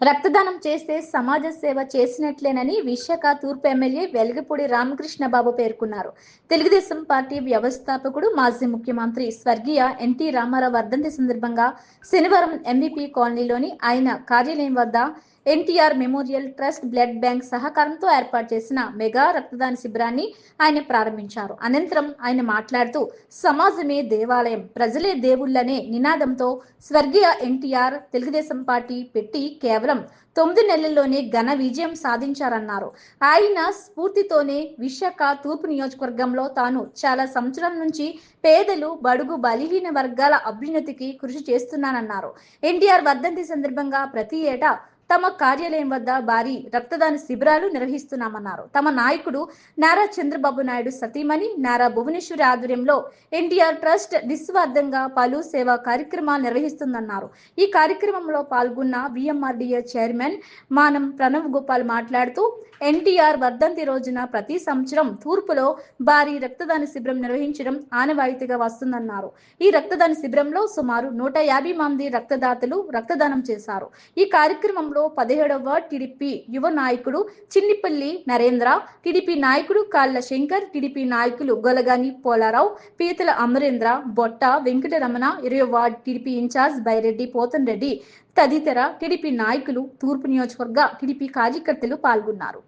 రక్తదానం చేస్తే సమాజ సేవ చేసినట్లేనని విశాఖ తూర్పు ఎమ్మెల్యే వెలగపూడి రామకృష్ణ బాబు పేర్కొన్నారు. తెలుగుదేశం పార్టీ వ్యవస్థాపకుడు మాజీ ముఖ్యమంత్రి స్వర్గీయ ఎన్టీ రామారావు వర్ధంతి సందర్భంగా శనివారం ఎంవీపీ కాలనీలోని ఆయన కార్యాలయం వద్ద NTR memorial trust blood bank సహకారంతో ఏర్పాటు చేసిన మెగా రక్తదాన శిబిరాన్ని ఆయన ప్రారంభించారు. అనంతరం ఆయన మాట్లాడుతూ సమాజమే దేవాలయం. ప్రజలే దేవుళ్ళనే నినాదంతో స్వర్గీయ ఎన్టీఆర్ తెలుగుదేశం పార్టీ పెట్టి కేవలం తొమ్మిది నెలల్లోనే ఘన విజయం సాధించారన్నారు. ఆయన స్ఫూర్తితోనే విశాఖ తూర్పు నియోజకవర్గంలో తాను చాలా సంవత్సరం నుంచి పేదలు బడుగు బలహీన వర్గాల అభ్యున్నతికి కృషి చేస్తున్నానన్నారు. ఎన్టీఆర్ వర్ధంతి సందర్భంగా ప్రతి ఏటా తమ కార్యాలయం వద్ద భారీ రక్తదాన శిబిరాలు నిర్వహిస్తున్నామన్నారు. తమ నాయకుడు నారా చంద్రబాబు నాయుడు సతీమణి నారా భువనేశ్వరి ఆధ్వర్యంలో ఎన్టీఆర్ ట్రస్ట్ నిస్వార్థంగా పలు సేవా కార్యక్రమాలు నిర్వహిస్తుందన్నారు. ఈ కార్యక్రమంలో పాల్గొన్న విఎంఆర్డీఏ చైర్మన్ మానం ప్రణవ్ గోపాల్ మాట్లాడుతూ ఎన్టీఆర్ వర్ధంతి రోజున ప్రతి సంవత్సరం తూర్పులో భారీ రక్తదాన శిబిరం నిర్వహించడం ఆనవాయితీగా వస్తుందన్నారు. ఈ రక్తదాన శిబిరంలో సుమారు నూట యాభై మంది రక్తదాతలు రక్తదానం చేశారు. ఈ కార్యక్రమంలో పదిహేడవ టీడీపీ యువ నాయకుడు చిన్నిపల్లి నరేంద్ర టీడీపీ నాయకుడు కాళ్ళ శంకర్ టీడీపీ నాయకులు గొలగాని పోలారావు పీతల అమరేంద్ర బొట్ట వెంకటరమణ ఇరవై ward TDP in-charge Byreddy Pothan Reddy తదితర టీడీపీ నాయకులు తూర్పు నియోజకవర్గ టీడీపీ కార్యకర్తలు పాల్గొన్నారు.